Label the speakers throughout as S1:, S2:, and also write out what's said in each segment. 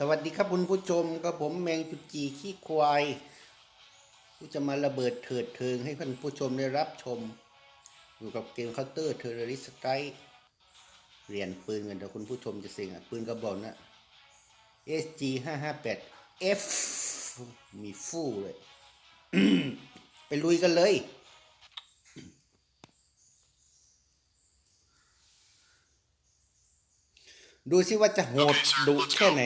S1: สวัสดีครับคุณผู้ชมกับผมแมงจุจีขี้ควายที่จะมาระเบิดเถิดเทิงให้ท่านผู้ชมได้รับชม อยู่กับเกมเคาน์เตอร์เทอร์ริสไตเหรียญปืนกันเดี๋ยวคุณผู้ชมจะเซ็งอะ ปืนกระบอกนะ SG 5 5 8 F มีฟู่เลย ไปลุยกันเลย ดูซิว่าจะโหดดุแค่ไหน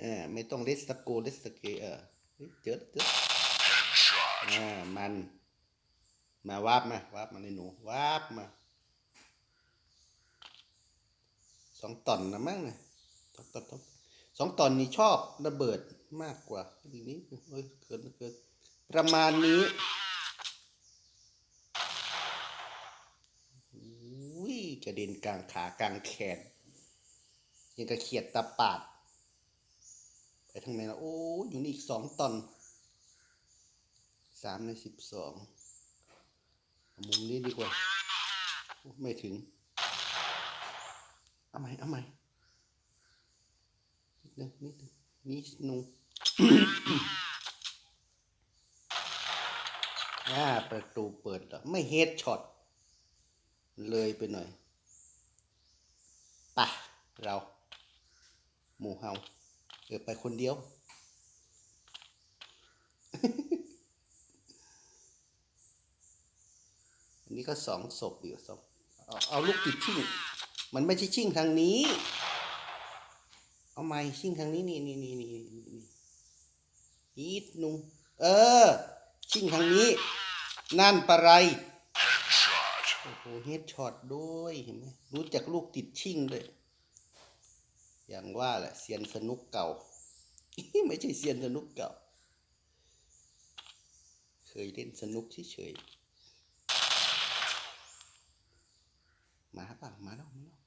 S1: อ่าไม่ต้องเลสตะโกเลสตะเกเออเฮ้ยเจอเจออ่ามันมาวาบมาวาบมาในหนูวาบมาสองตอนนะมั้งนะสองตอนสองตอนนี้ชอบระเบิดมากกว่าทีนี้เฮ้ยเกินเกินประมาณนี้อุ้ยกระเด็นกลางขากลางแขนยังกระเขียดตาปาด ไปทางไหนละโอ้ยอยู่นี่อีกสองตอนสามในสิบสองมุมนี้ดีกว่า ไม่ถึง เอาใหม่เอาใหม่นิดนึงนิดนึงนิดนึงอ่าประตูเปิดแล้วไม่เฮดช็อต เลยไปหน่อยไป่ะ เรา หมู่เฮา เออไปคนเดียว อันนี้ก็สองศพอยู่สองเอาเอาลูกติดชิ่ง มันไม่ใช่ชิ่งทางนี้ เอาไม้ชิ่งทางนี้นี่นี่นี่นี่นี่นี่อีดนุงเออ ชิ่งทางนี้ นั่นปะไรโอ้โหเฮดช็อตด้วยเห็นไหมรู้จักลูกติดชิ่งด้วย อย่างว่าแหละเซียนสนุกเก่า ไม่ใช่เซียนสนุกเก่า เคยเล่นสนุกเฉยๆมาป่ะมาแล้วมาแล้ว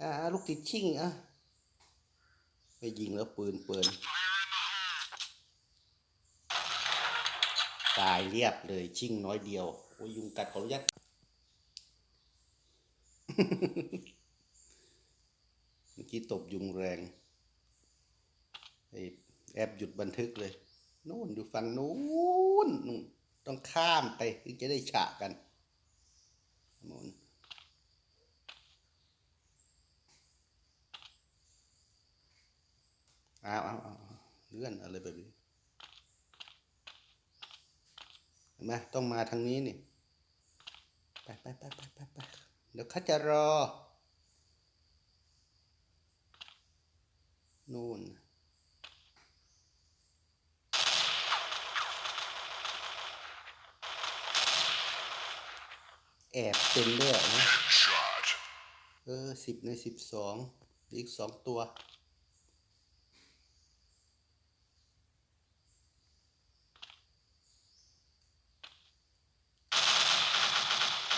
S1: อ่าลูกติดชิ่งอะไปยิงแล้วปืนเปินตายเรียบเลยชิ่งน้อยเดียว โอ้ยยุงกัดขออนุญาต กี้ตบยุงแรงไอแอบหยุดบันทึกเลยนู่นอยู่ฝั่งนู้นนู่นต้องข้ามไปถึงจะได้ฉะกันนู่นเอาเอาเอาเอาเลื่อนอะไรแบบนี้เห็นไหมต้องมาทางนี้นี่ ไปไปไปไปไปไปเดี๋ยวเขาจะรอ นู่น แอบเป็นด้วยนะเออสิบในสิบสองอีกสองตัว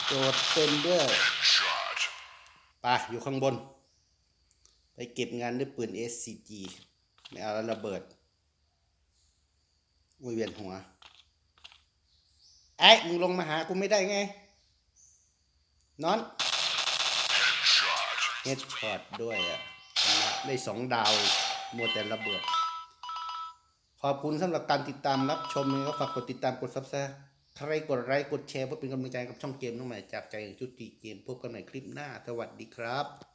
S1: โจทย์เป็นด้วยไปอยู่ข้างบน ไปเก็บงานด้วยปืน SCG ไม่เอาแล้วระเบิดอุ้ยเวียนหัว ไอ้มึงลงมาหากูไม่ได้ไง นอนเฮดช็อตด้วยอะได้สองดาวมัวแต่ระเบิด ขอบคุณสำหรับการติดตามรับชมก็ฝากกดติดตามกดซับสไครต์ใครกดไลค์กดแชร์เพื่อเป็นกำลังใจกับช่องเกมน้องใหม่จากใจจุติเกมพบกันใหม่คลิปหน้า สวัสดีครับ